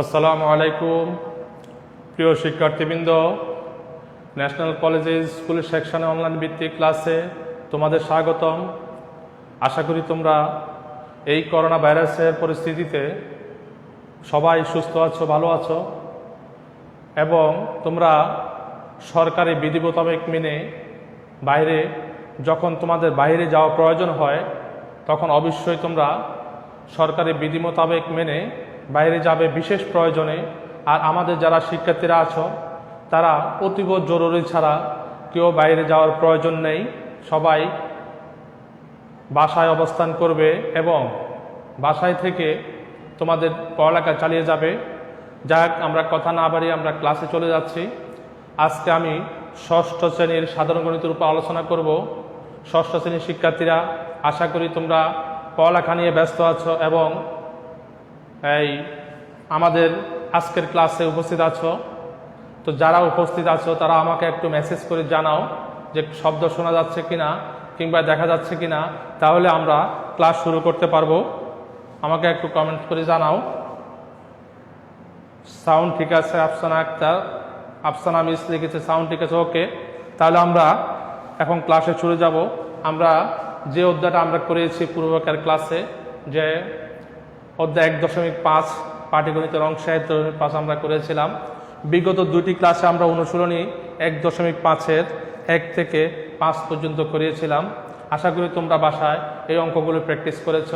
আসসালামু আলাইকুম, প্রিয় শিক্ষার্থীবৃন্দ। ন্যাশনাল কলেজের স্কুল সেকশনে অনলাইন ভিত্তিক ক্লাসে তোমাদের স্বাগতম। আশা করি তোমরা এই করোনা ভাইরাসের পরিস্থিতিতে সবাই সুস্থ আছো, ভালো আছো এবং তোমরা সরকারি বিধি মোতাবেক মেনে বাইরে, যখন তোমাদের বাইরে যাওয়া প্রয়োজন হয়, তখন অবশ্যই তোমরা সরকারি বিধি মোতাবেক মেনে বাইরে যাবে বিশেষ প্রয়োজনে, আর আমাদের যারা শিক্ষার্থীরা আছো, তারা অতীব জরুরি ছাড়া কেউ বাইরে যাওয়ার প্রয়োজন নেই। সবাই বাসায় অবস্থান করবে এবং বাসায় থেকে তোমাদের পড়ালেখা চালিয়ে যাবে। যাক আমরা কথা না বাড়িয়ে আমরা ক্লাসে চলে যাচ্ছি। আজকে আমি ষষ্ঠ শ্রেণির সাধারণ গণিতের উপর আলোচনা করব। ষষ্ঠ শ্রেণির শিক্ষার্থীরা, আশা করি তোমরা পড়ালেখা নিয়ে ব্যস্ত আছো এবং এই আমাদের আজকের ক্লাসে উপস্থিত আছো। তো যারা উপস্থিত আছো, তারা আমাকে একটু মেসেজ করে জানাও যে শব্দ শোনা যাচ্ছে কিনা, কিংবা দেখা যাচ্ছে কিনা। তাহলে আমরা ক্লাস শুরু করতে পারব। আমাকে একটু কমেন্ট করে জানাও। সাউন্ড ঠিক আছে, আফসানা আক্তার। আফসানা মিস লিখেছে সাউন্ড ঠিক আছে ওকে তাহলে আমরা এখন ক্লাসে শুরু যাব। আমরা যে অধ্যায়টা আমরা করেছি পূর্বকার ক্লাসে যে অধ্যায় এক দশমিক পাঁচ পাটিগণিতের অংশ পাঁচ আমরা করেছিলাম। বিগত দুটি ক্লাসে আমরা অনুশীলনী এক দশমিক পাঁচের এক থেকে পাঁচ পর্যন্ত করিয়েছিলাম। আশা করি তোমরা বাসায় এই অঙ্কগুলো প্র্যাকটিস করেছ।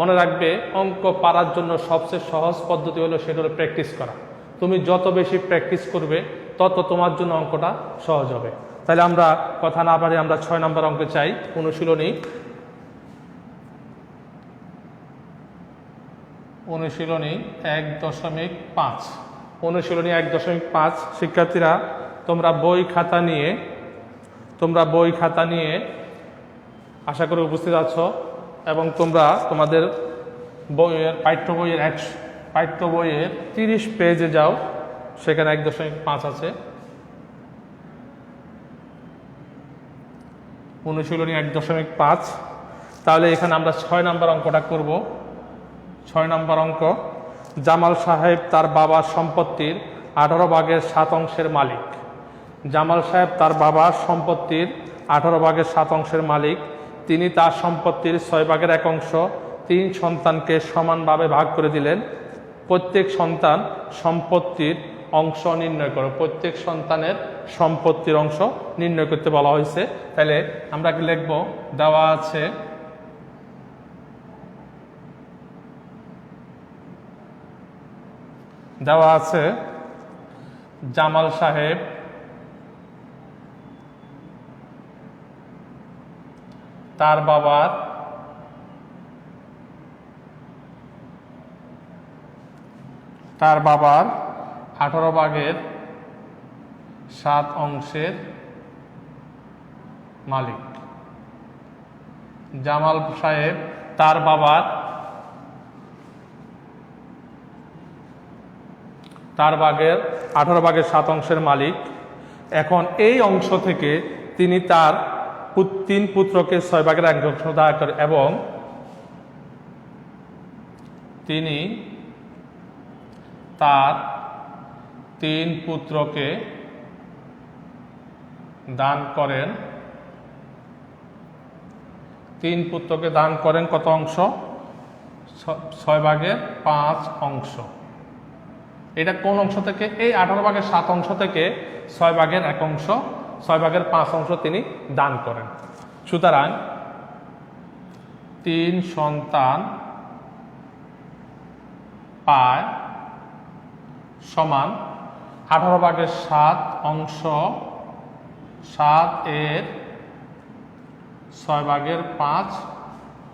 মনে রাখবে, অঙ্ক পারার জন্য সবচেয়ে সহজ পদ্ধতি হলো সেটা হলো প্র্যাকটিস করা। তুমি যত বেশি প্র্যাকটিস করবে, তত তোমার জন্য অঙ্কটা সহজ হবে। তাহলে আমরা কথা না পারি আমরা ছয় নম্বর অঙ্কে চাই, অনুশীলনী অনুশীলনী এক দশমিক পাঁচ। অনুশীলনী এক দশমিক পাঁচ, শিক্ষার্থীরা, তোমরা বই খাতা নিয়ে, তোমরা বই খাতা নিয়ে আশা করে উপস্থিত আছো এবং তোমরা তোমাদের বইয়ের পাঠ্য বইয়ের এক, পাঠ্য বইয়ের তিরিশ পেজে যাও, সেখানে এক দশমিক পাঁচ আছে। অনুশীলনী এক দশমিক পাঁচ। তাহলে এখানে আমরা ছয় নম্বর অঙ্কটা করব। ছয় নম্বর অঙ্ক। জামাল সাহেব তার বাবার সম্পত্তির আঠারো ভাগের সাত অংশের মালিক। জামাল সাহেব তার বাবার সম্পত্তির আঠারো ভাগের সাত অংশের মালিক। তিনি তার সম্পত্তির ছয় ভাগের এক অংশ তিন সন্তানকে সমানভাবে ভাগ করে দিলেন। প্রত্যেক সন্তান সম্পত্তির অংশ নির্ণয় করো। প্রত্যেক সন্তানের সম্পত্তির অংশ নির্ণয় করতে বলা হয়েছে। তাহলে আমরা কি লিখব? দেওয়া আছে দেওয়া আছে জামাল সাহেব। তার বাবার তার বাবার আঠারো ভাগের সাত অংশের মালিক। জামাল সাহেব তার বাবার তার ভাগের আঠারো ভাগের সাত অংশের মালিক। এখন এই অংশ থেকে তিনি তার তিন পুত্রকে ছয় ভাগের এক অংশ দায় করে এবং তিনি তার তিন পুত্রকে দান করেন। তিন পুত্রকে দান করেন কত অংশ? ছয় ভাগের পাঁচ অংশ। এটা কোন অংশ থেকে? এই আঠারো ভাগের সাত অংশ থেকে ছয় ভাগের এক অংশ, ছয় ভাগের পাঁচ অংশ তিনি দান করেন। সুতরাং তিন সন্তান পায় সমান আঠারো ভাগের সাত অংশ, সাত এর ছয় ভাগের পাঁচ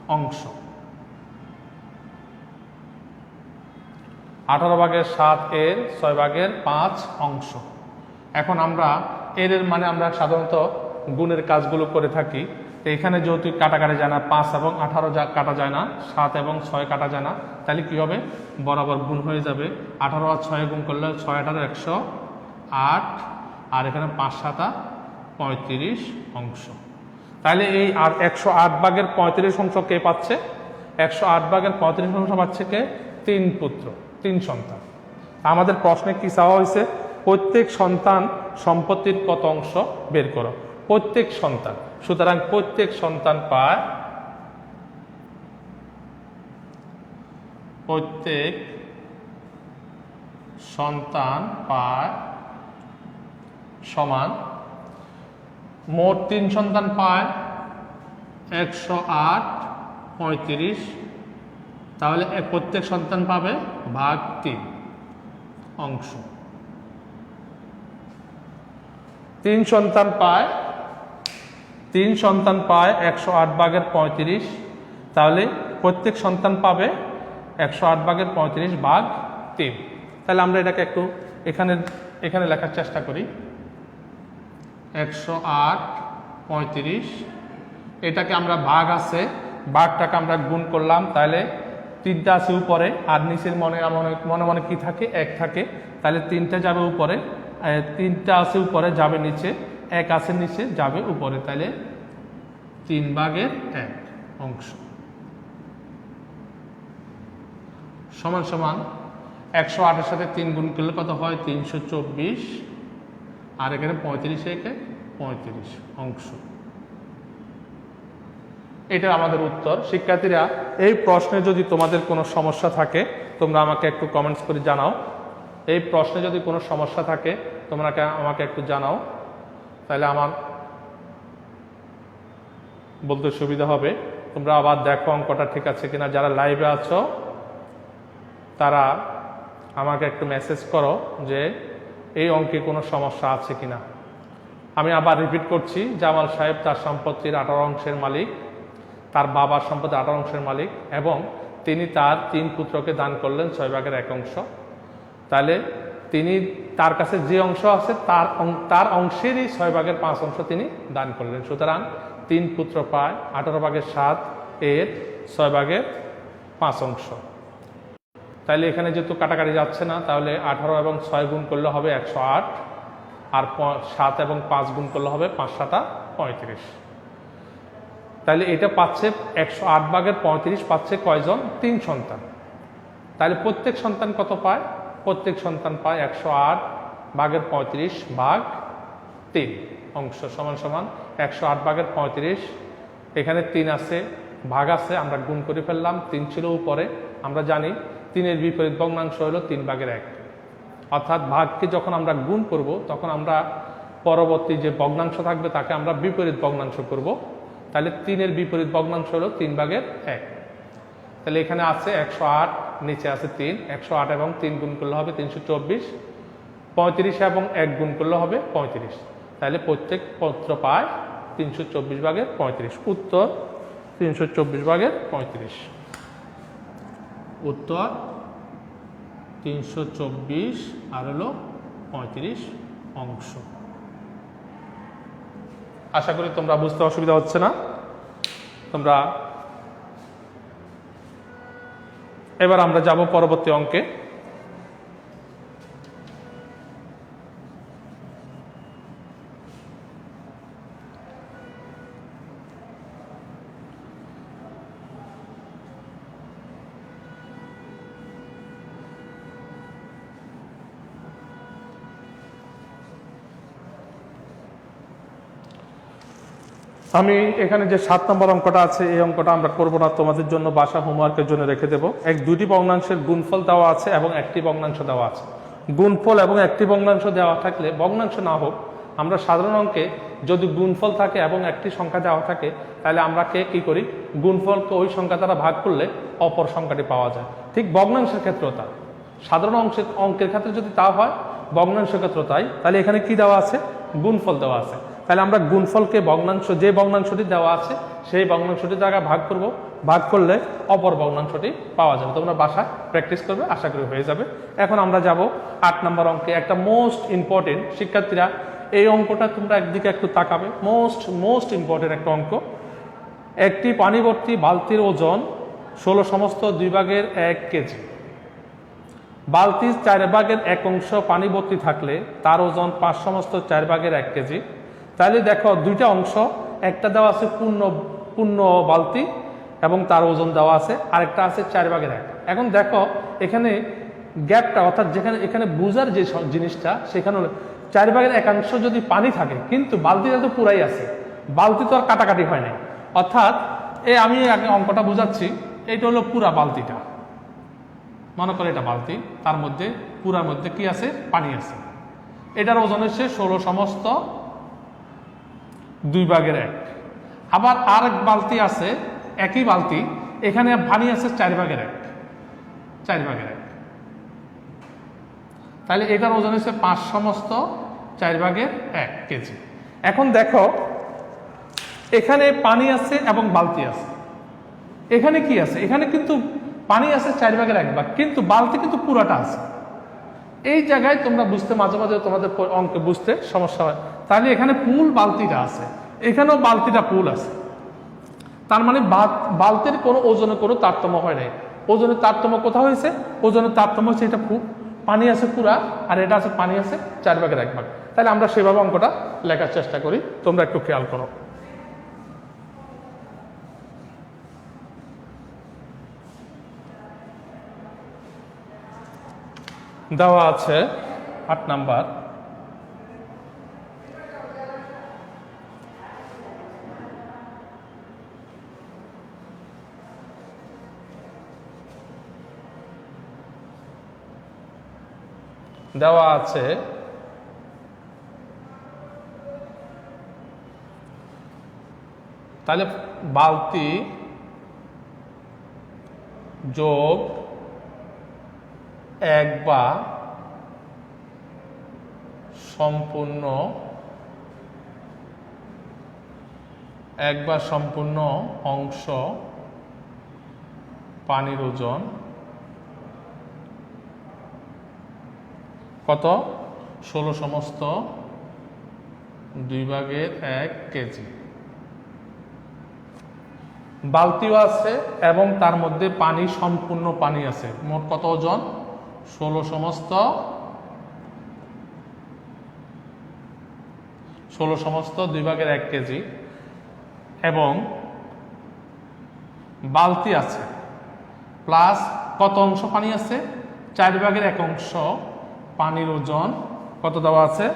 অংশ। আঠারো ভাগের সাত এর ছয় ভাগের পাঁচ অংশ। এখন আমরা এর এর মানে আমরা সাধারণত গুণের কাজগুলো করে থাকি। তো এখানে যেহেতু কাটাকাটি যায় না, পাঁচ এবং আঠারো যা কাটা যায় না, সাত এবং ছয় কাটা যায় না, তাহলে কি হবে? বরাবর গুণ হয়ে যাবে। আঠারো আর ছয় গুণ করলে ছয় আঠারো একশো আট, আর এখানে পাঁচ সাতা পঁয়ত্রিশ অংশ। তাহলে এই আর একশো আট ভাগের পঁয়ত্রিশ অংশ কে পাচ্ছে? একশো আট ভাগের পঁয়ত্রিশ অংশ পাচ্ছে কে? তিন পুত্র। তিন সন্তান। আমাদের প্রশ্নে কি চাওয়া হয়েছে? প্রত্যেক সন্তান সম্পত্তির কত অংশ বের করো? প্রত্যেক সন্তান। সুতরাং প্রত্যেক সন্তান পায় প্রত্যেক সন্তান পায় সমান মোট তিন সন্তান পায় একশো আট পঁয়ত্রিশ তাহলে প্রত্যেক সন্তান পাবে ভাগ তিন অংশ। তিন সন্তান পায়, তিন সন্তান পায় একশো আট ভাগের পঁয়ত্রিশ। তাহলে প্রত্যেক সন্তান পাবে একশো আট ভাগের পঁয়ত্রিশ ভাগ তিন। তাহলে আমরা এটাকে একটু এখানে এখানে লেখার চেষ্টা করি। একশো আট পঁয়ত্রিশ, এটাকে আমরা ভাগ আছে, ভাগটাকে আমরা গুণ করলাম, তাহলে তিনটা আছে উপরে, আর নিচের মনে মনে মনে মনে কি থাকে? এক থাকে। তাহলে তিনটা যাবে উপরে তিনটা আছে উপরে, যাবে নিচে, এক আছে নিচে, যাবে উপরে। তাহলে তিন ভাগের এক অংশ। সমান সমান একশো আটের সাথে তিন গুণ করলে কত হয়? তিনশো চব্বিশ। আর এখানে পঁয়ত্রিশ একে পঁয়ত্রিশ অংশ। এটা আমাদের উত্তর। শিক্ষার্থীরা, এই প্রশ্নে যদি তোমাদের কোনো সমস্যা থাকে, তোমরা আমাকে একটু কমেন্টস করে জানাও। এই প্রশ্নে যদি কোনো সমস্যা থাকে, তোমরা আমাকে একটু জানাও। তাহলে আমার বলতে সুবিধা হবে। তোমরা আবার দেখো অঙ্কটা ঠিক আছে কিনা। যারা লাইভে আছো, তারা আমাকে একটু মেসেজ করো যে, এই অঙ্কে কোনো সমস্যা আছে কিনা। আমি আবার রিপিট করছি। জামাল সাহেব তার সম্পত্তির আঠারো অংশের মালিক। তার বাবার সম্পত্তি আঠারো অংশের মালিক এবং তিনি তার তিন পুত্রকে দান করলেন ছয় ভাগের এক অংশ। তাহলে তিনি তার কাছে যে অংশ আছে তার তার অংশেরই ছয় ভাগের পাঁচ অংশ তিনি দান করলেন। সুতরাং তিন পুত্র পায় আঠারো ভাগের সাত এর ছয় ভাগের পাঁচ অংশ। তাহলে এখানে যেহেতু কাটাকাটি যাচ্ছে না, তাহলে আঠারো এবং ছয় গুণ করলে হবে একশো আট, আর সাত এবং পাঁচ গুণ করলে হবে পাঁচ সাতা পঁয়ত্রিশ। তাহলে এটা পাচ্ছে একশো আট ভাগের পঁয়ত্রিশ, পাচ্ছে কয়জন? তিন সন্তান। তাহলে প্রত্যেক সন্তান কত পায়? প্রত্যেক সন্তান পায় একশো আট ভাগের পঁয়ত্রিশ ভাগ তিন। অংশ সমান সমান একশো আট ভাগের পঁয়ত্রিশ। এখানে তিন আছে, ভাগ আছে, আমরা গুণ করে ফেললাম। তিন ছিল উপরে, আমরা জানি তিনের বিপরীত ভগ্নাংশ হলো তিন ভাগের এক। অর্থাৎ ভাগকে যখন আমরা গুণ করব, তখন আমরা পরবর্তী যে ভগ্নাংশ থাকবে, তাকে আমরা বিপরীত ভগ্নাংশ করব। তাহলে তিনের বিপরীত ভগ্নাংশ হলো তিন ভাগের এক। তাহলে এখানে আছে একশো আট, নিচে আছে তিন। একশো আট এবং তিন গুণ করলে হবে তিনশো চব্বিশ। পঁয়ত্রিশ এবং এক গুণ করলে হবে পঁয়ত্রিশ। তাহলে প্রত্যেক পত্র পায় তিনশো চব্বিশ ভাগের পঁয়ত্রিশ। উত্তর তিনশো চব্বিশ ভাগের পঁয়ত্রিশ। উত্তর তিনশো চব্বিশ আর হলো পঁয়ত্রিশ অংশ। আশা করি তোমরা বুঝতে অসুবিধা হচ্ছে না। তোমরা এবার আমরা যাব পরবর্তী অঙ্কে। আমি এখানে যে সাত নম্বর অঙ্কটা আছে, এই অঙ্কটা আমরা করব না। তোমাদের জন্য বাসা হোমওয়ার্কের জন্য রেখে দেব। এক দুটি ভগ্নাংশের গুণফল দেওয়া আছে এবং একটি ভগ্নাংশ দেওয়া আছে। গুণফল এবং একটি ভগ্নাংশ দেওয়া থাকলে ভগ্নাংশ না হোক, আমরা সাধারণ অঙ্কে যদি গুণফল থাকে এবং একটি সংখ্যা দেওয়া থাকে, তাহলে আমরা কে কী করি? গুণফলকে ওই সংখ্যা দ্বারা ভাগ করলে অপর সংখ্যাটি পাওয়া যায়। ঠিক ভগ্নাংশের ক্ষেত্রেও তা সাধারণ অংশের অঙ্কের ক্ষেত্রে যদি তা হয়, ভগ্নাংশের ক্ষেত্রে তাই। তাহলে এখানে কি দেওয়া আছে? গুণফল দেওয়া আছে। তাহলে আমরা গুণফলকে ভগ্নাংশ, যে ভগ্নাংশটি দেওয়া আছে, সেই ভগ্নাংশটি জায়গা ভাগ করব। ভাগ করলে অপর ভগ্নাংশটি পাওয়া যাবে। তোমরা বাসায় প্র্যাকটিস করবে, আশা করি হয়ে যাবে। এখন আমরা যাব আট নম্বর অঙ্কে। একটা মোস্ট ইম্পর্টেন্ট শিক্ষার্থীরা এই অঙ্কটা তোমরা একদিকে একটু তাকাবে। মোস্ট মোস্ট ইম্পর্টেন্ট একটা অঙ্ক। একটি পানিবর্তী বালতির ওজন ষোলো সমস্ত দুই ভাগের এক কেজি। বালতির চার ভাগের এক অংশ পানিবর্তী থাকলে তার ওজন পাঁচ সমস্ত চার ভাগের এক কেজি। তাহলে দেখো দুইটা অংশ, একটা দেওয়া আছে পূর্ণ পূর্ণ বালতি এবং তার ওজন দেওয়া আছে, আরেকটা আছে চার ভাগের এক এখন দেখো এখানে গ্যাপটা, অর্থাৎ যেখানে, এখানে বুঝার যে জিনিসটা, সেখানে চার ভাগের একাংশ যদি পানি থাকে, কিন্তু বালতিটা তো পুরাই আছে, বালতি তো আর কাটাকাটি হয় নাই। অর্থাৎ এ আমি আগে অঙ্কটা বুঝাচ্ছি, এইটা হলো পুরা বালতিটা। মনে করে এটা বালতি, তার মধ্যে, পুরার মধ্যে কি আছে? পানি আছে। এটার ওজন হচ্ছে ষোলো সমস্ত দুই ভাগের এক। আবার আরেক বালতি আছে, একই বালতি, এখানে পানি আছে চার ভাগের এক। চার ভাগের এক। তাহলে এটার ওজন হচ্ছে পাঁচ সমস্ত চার ভাগের এক কেজি। এখন দেখো, এখানে পানি আছে এবং বালতি আছে। এখানে কি আছে? এখানে কিন্তু পানি আছে চার ভাগের এক ভাগ, কিন্তু বালতি কিন্তু পুরাটা আছে। এই জায়গায় তোমরা বুঝতে, মাঝে মাঝে তোমাদের অঙ্কে বুঝতে সমস্যা হয়। তাহলে এখানে পুল বালতিটা আছে। এখানেও বালতিটা পুল আছে। তার মানে বালতির কোনো ওজনে কোনো তারতম্য হয় নাই। ওজনের তারতম্য কোথাও হয়েছে? ওজনের তারতম্য হচ্ছে এটা পু- পানি আছে পুরা, আর এটা আছে পানি আছে চার ভাগের এক ভাগ। তাহলে আমরা সেভাবে অঙ্কটা লেখার চেষ্টা করি। তোমরা একটু খেয়াল করো। দেওয়া আছে আট নাম্বার। দেওয়া আছে। তাহলে বালতি যোগ এক বা সম্পূর্ণ এক বা সম্পূর্ণ অংশ পানির ওজন কত? ষোলো সমস্ত দুই ভাগের এক কেজি। বালতিও আছে এবং তার মধ্যে পানি, সম্পূর্ণ পানি আছে। মোট কত ওজন? ষোলো সমস্ত। ষোলো সমস্ত দুই ভাগের এক কেজি। এবং বালতি আছে। প্লাস কত অংশ পানি আছে? চার ভাগের এক অংশ। পানির ওজন, কত দেওয়া আছে?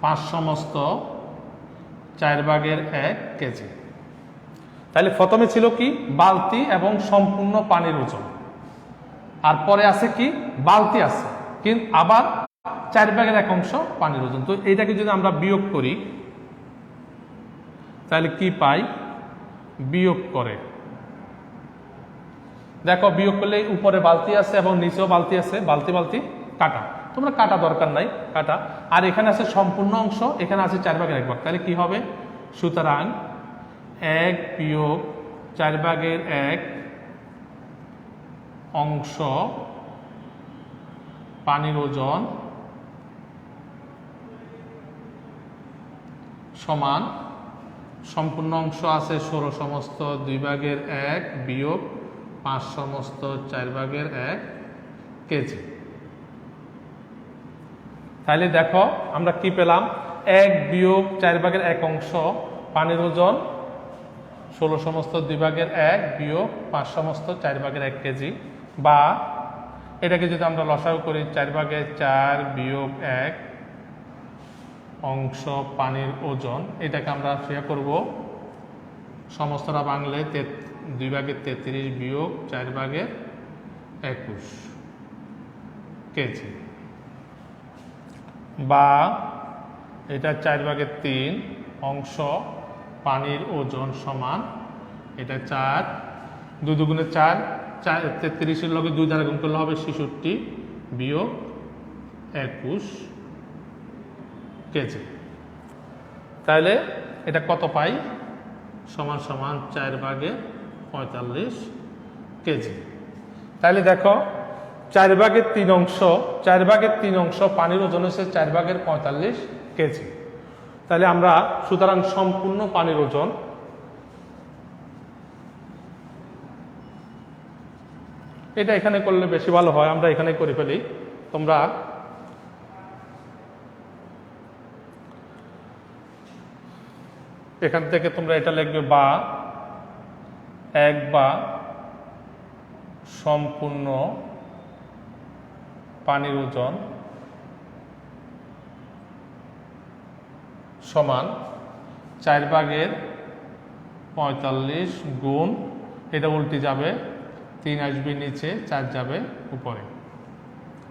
পাঁচ সমস্ত চার ভাগের এক কেজি। তাহলে প্রথমে ছিল কি? বালতি এবং সম্পূর্ণ পানির ওজন। আর পরে আছে কি? বালতি আছে। কিন্তু আবার চার ভাগের এক অংশ পানির ওজন। তো এইটাকে যদি আমরা বিয়োগ করি তাহলে কি পাই? বিয়োগ করে। দেখো, বিয়োগ করলে উপরে বালতি আছে এবং নিচেও বালতি আছে। বালতি বালতি, কাটা। তোমরা কাটা দরকার নাই, কাটা। আর এখানে আছে সম্পূর্ণ অংশ, এখানে আছে চার ভাগের এক ভাগ। তাহলে কি হবে? সুতরাং এক বিয়োগ চার ভাগের এক অংশ পানির ওজন সমান, সম্পূর্ণ অংশ আছে ষোলো সমস্ত দুই ভাগের এক বিয়োগ পাঁচ সমস্ত চার ভাগের এক কেজি। তাহলে দেখো, আমরা কি পেলাম? এক বিয়োগ চার ভাগের এক অংশ, পানির ওজন ষোলো সমস্ত দুই ভাগের এক বিয়োগ পাঁচ সমস্ত চার ভাগের এক কেজি। বা এটাকে যদি আমরা লসাগু করি, চার ভাগের চার বিয়োগ এক অংশ পানির ওজন, এটাকে আমরা শেয়ার করব। সমস্তটা বাংলায় তে- দুই ভাগের তেত্রিশ বিয়োগ চার ভাগের একুশ। কেজি। বা এটা চার ভাগের তিন অংশ পানির ওজন সমান, এটা চার। দুই দুগুণে চার চার, তেত্রিশের লগে দুই দ্বারা গুণ করলে হবে ছেষট্টি বিয়োগ একুশ কেজি। তাহলে এটা কত পাই? সমান সমান চার ভাগে পঁয়তাল্লিশ কেজি। তাহলে দেখো, চার ভাগের তিন অংশ, চার ভাগের তিন অংশ পানির ওজন হচ্ছে চার ভাগের পঁয়তাল্লিশ কেজি। তাহলে আমরা সুতরাং সম্পূর্ণ পানির ওজন এটা এখানে করলে বেশি ভালো হয়, আমরা এখানে করে ফেলি। তোমরা এখান থেকে তোমরা এটা লিখবে বা এক বা সম্পূর্ণ পানির ওজন সমান চার ভাগের পঁয়তাল্লিশ গুণ, এটা উল্টে যাবে, তিন আসবে নিচে, চার যাবে উপরে।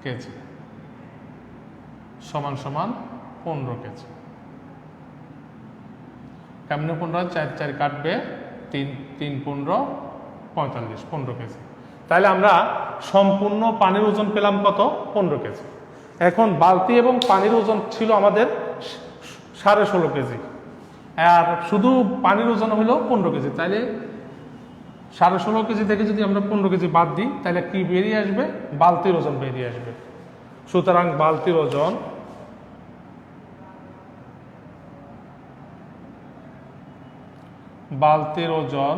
কেজি। সমান সমান পনেরো কেজি। কেমনে পনেরো? চার চার কাটবে তিন তিন পনেরো, পঁয়তাল্লিশ, পনেরো কেজি। তাহলে আমরা সম্পূর্ণ পানির ওজন পেলাম কত? পনেরো কেজি। এখন বালতি এবং পানির ওজন ছিল আমাদের সাড়ে ষোলো কেজি। আর শুধু পানির ওজন হলো পনেরো কেজি। তাইলে সাড়ে ষোলো কেজি থেকে যদি আমরা পনেরো কেজি বাদ দিই, তাহলে কি বেরিয়ে আসবে? বালতির ওজন বেরিয়ে আসবে। সুতরাং বালতির ওজন বালতির ওজন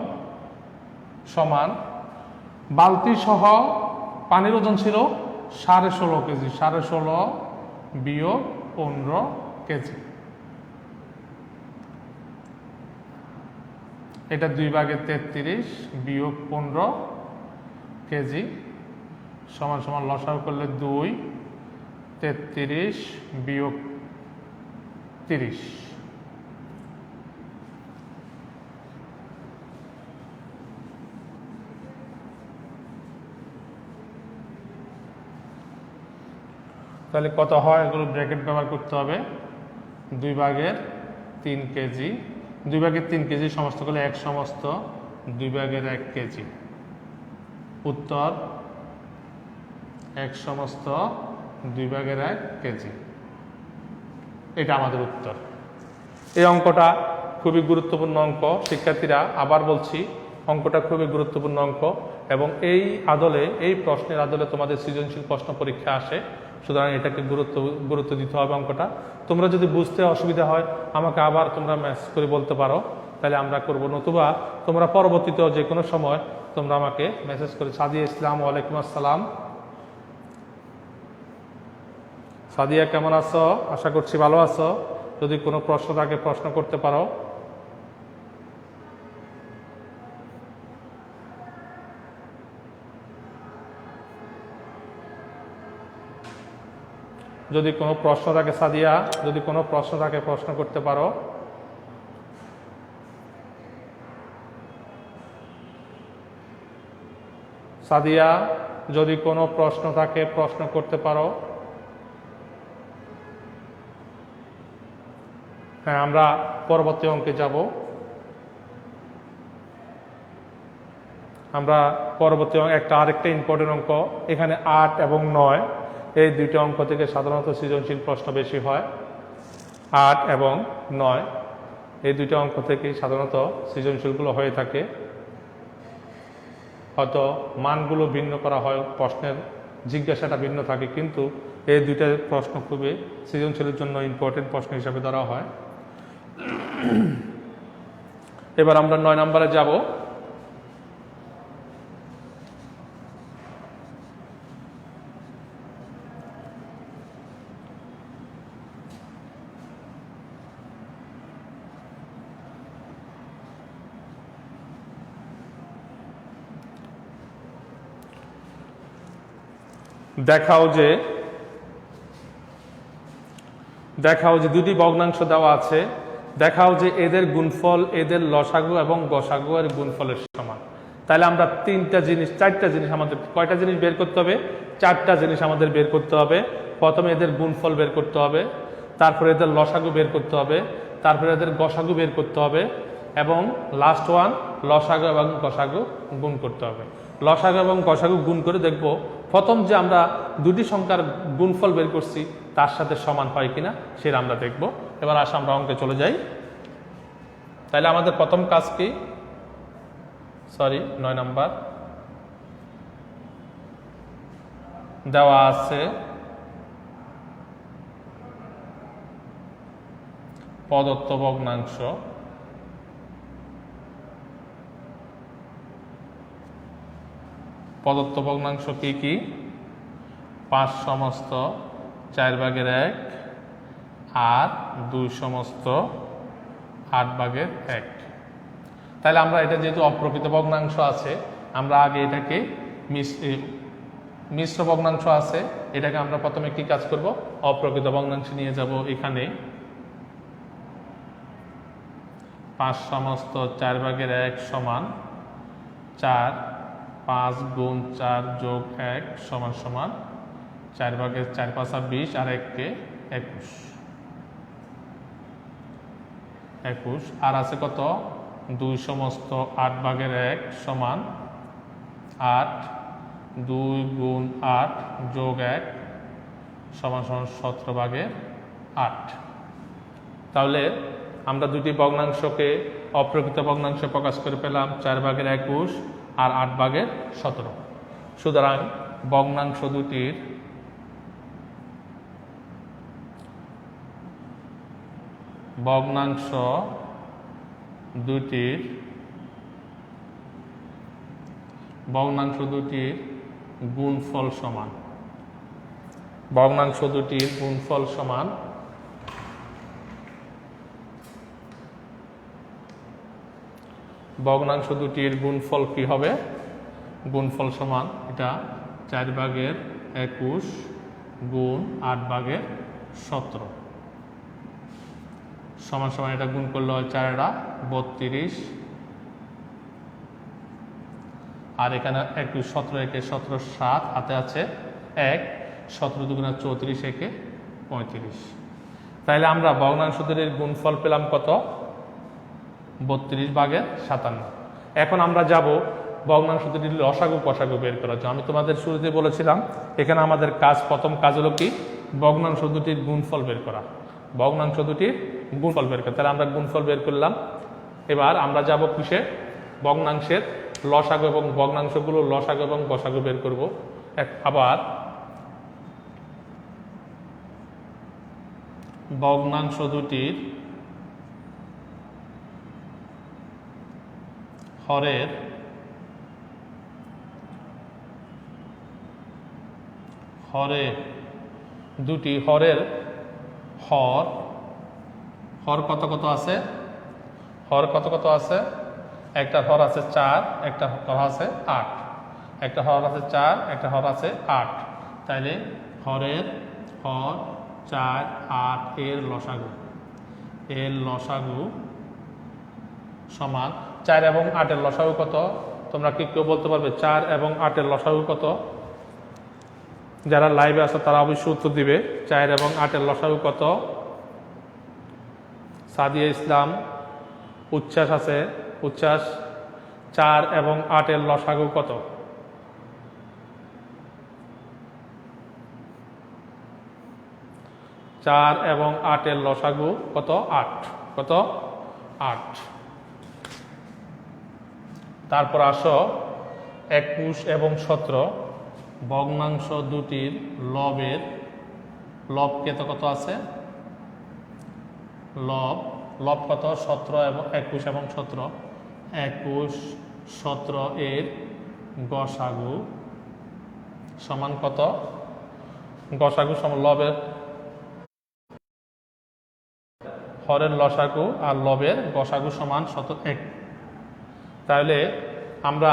সমান। বালতি সহ পানির ওজন ছিল সাড়ে ষোলো কেজি, সাড়ে ষোলো বিয়োগ পনেরো কেজি। এটা দুই ভাগে তেত্রিশ বিয়োগ পনেরো কেজি সমান সমান লসাগু করলে দুই, তেত্রিশ বিয়োগ তিরিশ। তাহলে কত হয়? এগুলো ব্র্যাকেট ব্যবহার করতে হবে। দুই ভাগের তিন কেজি দুই ভাগের তিন কেজি সমস্ত করলে এক সমস্ত দুই ভাগের এক কেজি উত্তর, এক সমস্ত দুই ভাগের এক কেজি এটা আমাদের উত্তর। এই অঙ্কটা খুবই গুরুত্বপূর্ণ অঙ্ক। শিক্ষার্থীরা, আবার বলছি, অঙ্কটা খুবই গুরুত্বপূর্ণ অঙ্ক এবং এই আদলে, এই প্রশ্নের আদলে তোমাদের সৃজনশীল প্রশ্ন পরীক্ষা আসে। সুতরাং এটাকে গুরুত্ব গুরুত্ব দিতে হবে অঙ্কটা। তোমরা যদি বুঝতে অসুবিধা হয়, আমাকে আবার তোমরা মেসেজ করে বলতে পারো, তাহলে আমরা করব। নতুবা তোমরা পরবর্তীতেও যে কোনো সময় তোমরা আমাকে মেসেজ করে, সাদিয়া ইসলাম ওয়ালাইকুম আসসালাম। সাদিয়া, কেমন আছো? আশা করছি ভালো আছো। যদি কোনো প্রশ্ন থাকে, প্রশ্ন করতে পারো। যদি কোনো প্রশ্ন থাকে সাদিয়া, যদি কোনো প্রশ্ন থাকে প্রশ্ন করতে পারো। সাদিয়া, যদি কোনো প্রশ্ন থাকে প্রশ্ন করতে পারো। হ্যাঁ আমরা পরবর্তী অঙ্কে যাব। আমরা পরবর্তী একটা আরেকটা ইম্পর্টেন্ট অঙ্ক, এখানে আট এবং নয়। এই দুইটা অঙ্ক থেকে সাধারণত সৃজনশীল প্রশ্ন বেশি হয়। আট এবং নয়, এই দুইটা অঙ্ক থেকেই সাধারণত সৃজনশীলগুলো হয়ে থাকে। হয়তো মানগুলো ভিন্ন করা হয়, প্রশ্নের জিজ্ঞাসাটা ভিন্ন থাকে, কিন্তু এই দুইটা প্রশ্ন খুবই সৃজনশীলের জন্য ইম্পর্টেন্ট প্রশ্ন হিসাবে ধরা হয়। এবার আমরা নয় নম্বরে যাব। দেখাও যে দেখাও যে দুটি ভগ্নাংশ দেওয়া আছে। দেখাও যে এদের গুণফল, এদের লসাগু এবং গসাগু এর গুণফলের সমান। তাহলে আমরা তিনটা জিনিস, চারটা জিনিস আমাদের, কয়টা জিনিস বের করতে হবে? চারটা জিনিস আমাদের বের করতে হবে। প্রথমে এদের গুণফল বের করতে হবে, তারপরে এদের লসাগু বের করতে হবে, তারপরে এদের গসাগু বের করতে হবে এবং লাস্ট ওয়ান লসাগু এবং গসাগু গুণ করতে হবে। লসাগু এবং গসাগু গুণ করে দেখব। প্রথম যে আমরা দুটি সংখ্যার গুণফল বের করছি, তার সাথে সমান হয় কিনা সেটা আমরা দেখব। এবার আসা আমরা অঙ্কে চলে যাই। তাহলে আমাদের প্রথম কাজ কি? সরি নয় নাম্বার। দেওয়া আছে প্রদত্ত ভগ্নাংশ। প্রদত্ত ভগ্নাংশ কী কী? পাঁচ সমস্ত, চার ভাগের এক, আর দুই সমস্ত, আট ভাগের এক। তাহলে আমরা এটা যেহেতু অপ্রকৃত ভগ্নাংশ আছে, আমরা আগে এটাকে মিশ্র ভগ্নাংশ আছে, এটাকে আমরা প্রথমে কি কাজ করব? অপ্রকৃত ভগ্নাংশ নিয়ে যাব এখানে। পাঁচ সমস্ত, চার ভাগের এক সমান চার পাঁচ গুণ চার যোগ এক সমান সমান চার ভাগের চার পাঁচা বিশ আর এককে একুশ। একুশ। আর আছে কত? দুই সমস্ত আট ভাগের এক সমান আট। দুই গুণ আট যোগ এক সমান সমান সতেরো ভাগের আট। তাহলে আমরা দুটি ভগ্নাংশকে অপ্রকৃত ভগ্নাংশে প্রকাশ করে পেলাম। চার ভাগের একুশ আর আট ভাগের সতেরো। সুতরাং ভগ্নাংশ দুটির ভগ্নাংশ দুটির ভগ্নাংশ দুটির গুণফল সমান। ভগ্নাংশ দুটির গুণফল সমান ভগ্নাংশ দুটির গুণফল কি হবে? গুণফল সমান এটা চার ভাগের একুশ গুণ আট ভাগের সতেরো। সমান সমান এটা গুণ করলে হয় চারেরা বত্রিশ। আর এখানে একুশ, সতেরো একে সতেরো সাত, হাতে আছে এক। সতেরো দুগুণা চৌত্রিশ একে পঁয়ত্রিশ। তাইলে আমরা ভগ্নাংশ দুটির গুণফল পেলাম কত? বত্রিশ ভাগের সাতান্ন। এখন আমরা যাব ভগ্নাংশ দুটির লসাগু কষাগু বের করার জন্য। আমি তোমাদের শুরুতে বলেছিলাম, এখানে আমাদের কাজ প্রথম কাজ হলো কি? ভগ্নাংশ দুটির গুণফল বের করা। ভগ্নাংশ দুটির গুণফল বের করা। তাহলে আমরা গুণফল বের করলাম। এবার আমরা যাব কিসে? ভগ্নাংশের লসাগু এবং ভগ্নাংশগুলো লসাগু এবং গসাগু বের করব। এক আবার ভগ্নাংশ দুটির হরের হরে, দুটি হরের হর হর কত কত আছে? হর কত কত আছে? একটা হর আছে চার, একটা হর আছে আট। একটা হর আছে চার, একটা হর আছে আট। তাইলে হরের হর চার, আট, এর লসাগু। এর লসাগু সমান চার এবং আটের লসাগু কত? তোমরা কি কেউ বলতে পারবে চার এবং আটের লসাগু কত? যারা লাইভে আছে, তারা অবশ্যই উত্তর দিবে। চার এবং আটের লসাগু কত? সাদিয়া ইসলাম, উচ্ছ্বাস আছে। উচ্ছ্বাস, চার এবং আটের লসাগু কত? চার এবং আটের লসাগু কত? আট। কত? আট। তারপর আসো, একুশ এবং সতেরো। ভগ্নাংশ দুটির লবের, লব কেত কত আছে? লব লব কত? সতেরো এবং একুশ এবং সতেরো। একুশ, সতেরো এর গসাগু সমান কত? গসাগু সমান লবের, হরের লসাগু আর লবের গসাগু সমান শত এক। তাহলে আমরা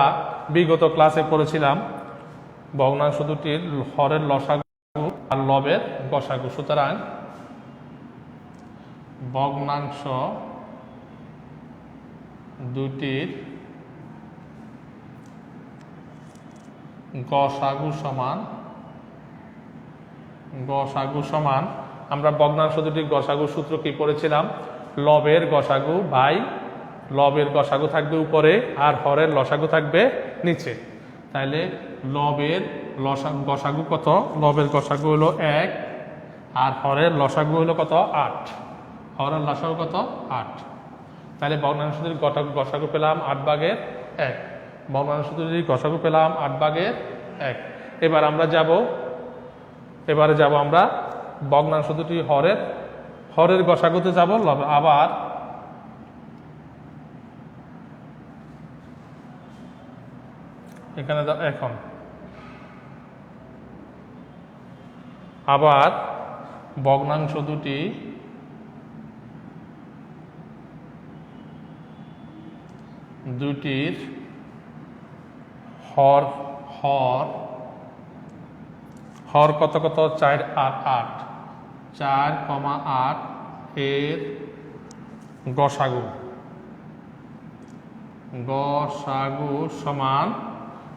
বিগত ক্লাসে পড়েছিলাম ভগ্নাংশ দুটির হরের লসাগু আর লবের গসাগু সুতরাং ভগ্নাংশ দুটির গসাগু সমান গসাগু সমান, আমরা ভগ্নাংশ দুটির গসাগু সূত্র কি পড়েছিলাম? লবের গসাগু বাই লবের গসাগু থাকবে উপরে আর হরের লসাগু থাকবে নিচে। তাইলে লবের লসা, গসাগু কত? লবের গসাগু হলো এক আর হরের লসাগু হলো কত? আট। হরের লসাগু কত? আট। তাহলে ভগ্নাংশদের গসাগু গসাগু পেলাম আট ভাগের এক। ভগ্নাংশদের গসাগু পেলাম আট ভাগের এক। এবার আমরা যাব, এবারে যাব আমরা ভগ্নাংশ দুটি হরের হরের গসাগুতে যাব আবার এখানে এখন। আবার ভগ্নাংশ দুটি দুটির হর হর হর কত কত? চার আর আট। চার কমা আট এর গসাগু। গসাগু সমান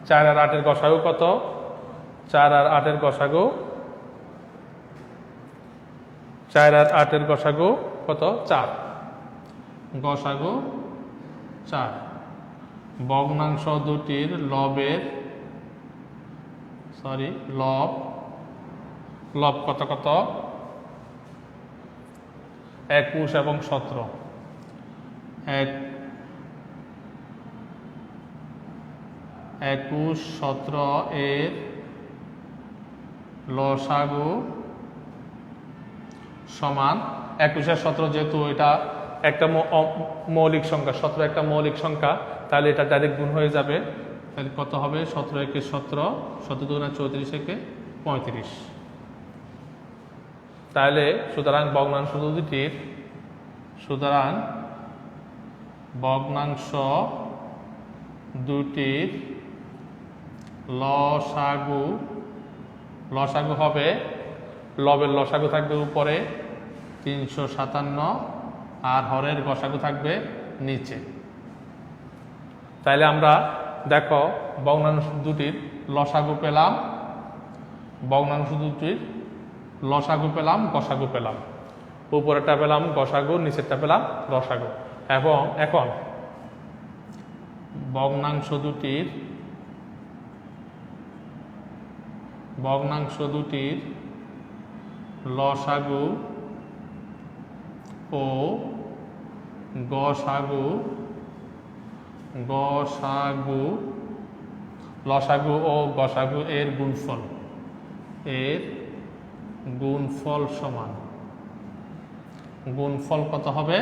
চার আর আটের গসাগু কত? চার আর আটের গসাগু চার আর আটের গসাগু কত? চার। গসাগু চার। ভগ্নাংশ দুটির লবের সরি লব লব কত কত? একুশ এবং সতেরো। এক একুশ, সতেরো এর লসাগু সমান একুশের সতেরো যেহেতু এটা একটা মৌলিক সংখ্যা, সতেরো একটা মৌলিক সংখ্যা, তাহলে এটা ডাইরেক্ট গুণ হয়ে যাবে। তাহলে কত হবে? সতেরো একে সতেরো সতেরো দুগুণা চৌত্রিশ একে পঁয়ত্রিশ। তাহলে সুতরাং ভগ্নাংশ দুটির সুতরাং ভগ্নাংশ দুটির লসাগু লসাগু হবে, লবের লসাগু থাকবে উপরে তিনশো সাতান্ন আর হরের গসাগু থাকবে নিচে। তাইলে আমরা দেখো ভগ্নাংশ দুটির লসাগু পেলাম, ভগ্নাংশ দুটির লসাগু পেলাম, গসাগু পেলাম। উপরেরটা পেলাম গসাগু, নিচেরটা পেলাম রসাগু এবং এখন ভগ্নাংশ দুটির ভগ্নাংশ দুটির লসাগু ও গসাগু গসাগু, লসাগু ও গসাগু এর গুণফল। এর গুণফল সমান। গুণফল কত হবে?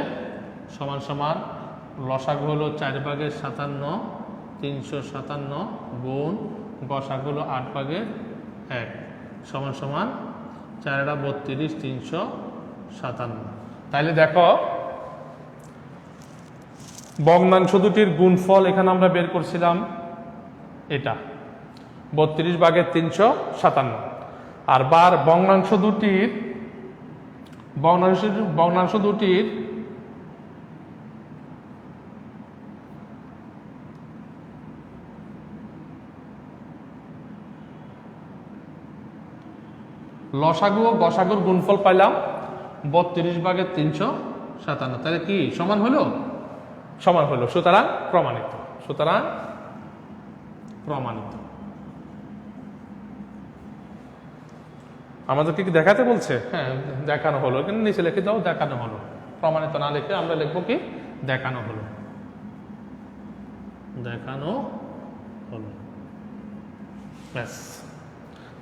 সমান সমান লসাগু হলো চার ভাগের সাতান্ন, তিনশো সাতান্ন গুণ গসাগু হলো আট ভাগের এক, সমান সমান চারটা বত্রিশ, তিনশো সাতান্ন। তাইলে দেখো, ভগ্নাংশ দুটির গুণফল এখানে আমরা বের করছিলাম এটা, বত্রিশ বাঘের তিনশো সাতান্ন। আর বার ভগ্নাংশ দুটির, ভগ্নাংশ ভগ্নাংশ দুটির লসাগু ও গসাগুর গুণফল পাইলাম বত্রিশ ভাগের তিনশো সাতান্ন। তাহলে কি সমান হলো? সমান হলো। সুতরাং প্রমাণিত। সুতরাং প্রমাণিত। আমাদেরকে কি দেখাতে বলছে? হ্যাঁ দেখানো হলো। কিন্তু নিচে লিখে দাও দেখানো হলো। প্রমাণিত না লিখে আমরা লিখব কি? দেখানো হলো। দেখানো হলো। ব্যাস।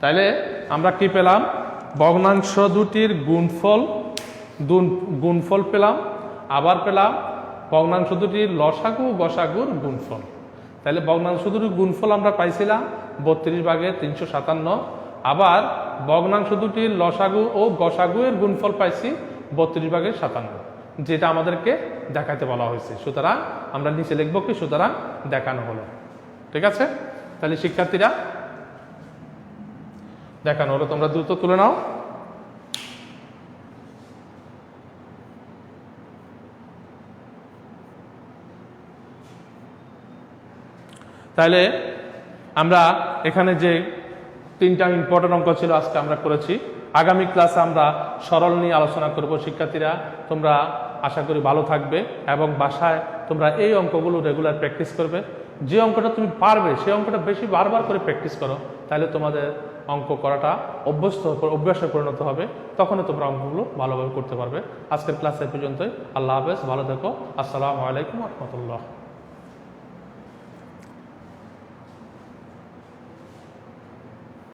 তাইলে আমরা কি পেলাম? ভগ্নাংশ দুটির গুণফল গুণফল পেলাম, আবার পেলাম ভগ্নাংশ দুটির লসাগু গসাগুর গুণফল। তাহলে ভগ্নাংশ দুটির গুণফল আমরা পাইছিলাম বত্রিশ ভাগে তিনশো সাতান্ন, আবার ভগ্নাংশ দুটির লসাগু ও গসাগু এর গুণফল পাইছি বত্রিশ ভাগে সাতান্ন, যেটা আমাদেরকে দেখাতে বলা হয়েছে। সুতরাং আমরা নিচে লিখব কি? সুতরাং দেখানো হলো। ঠিক আছে? তাহলে শিক্ষার্থীরা দেখানো হলো তোমরা দ্রুত তুলে নাও। তাহলে আমরা এখানে যে তিনটা ইম্পর্টেন্ট অঙ্ক ছিল আজকে আমরা করেছি। আগামী ক্লাসে আমরা সরল নিয়ে আলোচনা করব। শিক্ষার্থীরা, তোমরা আশা করি ভালো থাকবে এবং বাসায় তোমরা এই অঙ্কগুলো রেগুলার প্র্যাকটিস করবে। যে অঙ্কটা তুমি পারবে সেই অঙ্কটা বেশি বারবার করে প্র্যাকটিস করো তাহলে তোমাদের অঙ্ক করাটা অভ্যস্ত অভ্যাসে পরিণত হবে, তখনই তোমরা অঙ্কগুলো ভালোভাবে করতে পারবে। আজকের ক্লাস এ পর্যন্তই। আল্লাহ হাফেজ, ভালো থেকো। আসসালামু আলাইকুম রহমতুল্লাহ।